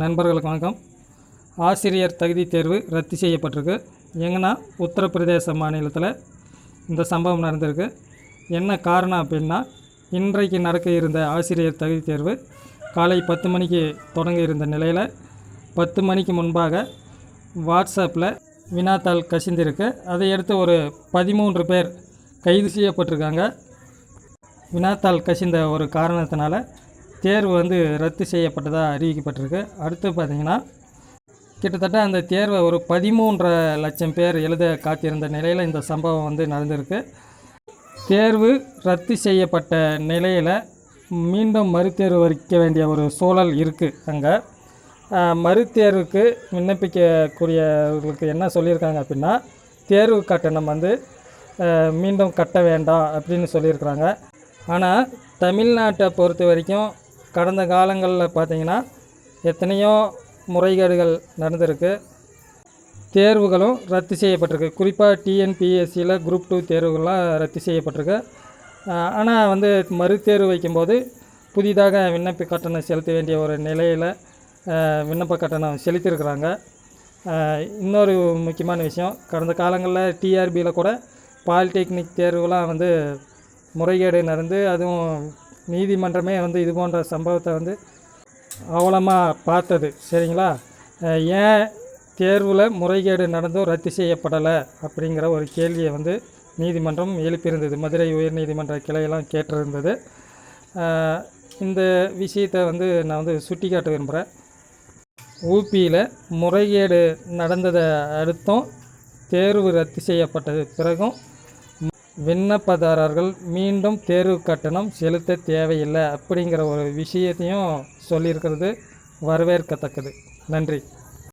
நண்பர்களுக்கு வணக்கம். ஆசிரியர் தகுதி தேர்வு ரத்து செய்யப்பட்டிருக்கு. எங்கன்னா உத்தரப்பிரதேச மாநிலத்தில் இந்த சம்பவம் நடந்திருக்கு. என்ன காரணம் அப்படின்னா இன்றைக்கு நடக்க இருந்த ஆசிரியர் தகுதி தேர்வு காலை பத்து மணிக்கு தொடங்க இருந்த நிலையில் பத்து மணிக்கு முன்பாக வாட்ஸ்அப்பில் வினாத்தாள் கசிந்திருக்கு. அதையடுத்து ஒரு பதிமூன்று பேர் கைது செய்யப்பட்டிருக்காங்க. வினாத்தாள் கசிந்த ஒரு காரணத்தினால தேர்வு வந்து ரத்து செய்யப்பட்டதாக அறிவிக்கப்பட்டிருக்கு. அடுத்து பார்த்திங்கன்னா கிட்டத்தட்ட அந்த தேர்வை ஒரு பதிமூன்றரை லட்சம் பேர் எழுத காத்திருந்த நிலையில் இந்த சம்பவம் வந்து நடந்திருக்கு. தேர்வு ரத்து செய்யப்பட்ட நிலையில் மீண்டும் மறுதேர்வு வைக்க வேண்டிய ஒரு சூழல் இருக்குது அங்கே. மறுதேர்வுக்கு விண்ணப்பிக்கக்கூடியவர்களுக்கு என்ன சொல்லியிருக்காங்க அப்படின்னா தேர்வு கட்டணம் வந்து மீண்டும் கட்ட வேண்டாம் அப்படின்னு சொல்லியிருக்கிறாங்க. ஆனால் தமிழ்நாட்டை பொறுத்த வரைக்கும் கடந்த காலங்களில் பார்த்திங்கன்னா எத்தனையோ முறைகேடுகள் நடந்திருக்கு. தேர்வுகளும் ரத்து செய்யப்பட்டிருக்கு. குறிப்பாக டிஎன்பிஎஸ்சியில் குரூப் டூ தேர்வுகள்லாம் ரத்து செய்யப்பட்டிருக்கு. ஆனால் வந்து மறுதேர்வு வைக்கும்போது புதிதாக விண்ணப்ப கட்டணம் செலுத்த வேண்டிய ஒரு நிலையில் விண்ணப்ப கட்டணம் செலுத்தியிருக்கிறாங்க. இன்னொரு முக்கியமான விஷயம் கடந்த காலங்களில் டிஆர்பியில் கூட பாலிடெக்னிக் தேர்வுலாம் வந்து முறைகேடு நடந்து அதுவும் நீதிமன்றமே வந்து இது போன்ற சம்பவத்தை வந்து அவலமாக பார்த்தது. சரிங்களா? ஏன் தேர்வில் முறைகேடு நடந்தும் ரத்து செய்யப்படலை அப்படிங்கிற ஒரு கேள்வியை வந்து நீதிமன்றம் எழுப்பியிருந்தது. மதுரை உயர்நீதிமன்ற கிளையெல்லாம் கேட்டிருந்தது. இந்த விஷயத்தை வந்து நான் வந்து சுட்டி காட்ட விரும்புகிறேன் ஊபியில் முறைகேடு நடந்ததை அடுத்தும் தேர்வு ரத்து செய்யப்பட்டது. பிறகும் விண்ணப்பதாரர்கள் மீண்டும் தேர்வு கட்டணம் செலுத்த தேவையில்லை அப்படிங்கிற ஒரு விஷயத்தையும் சொல்லியிருக்கிறது. வரவேற்கத்தக்கது. நன்றி.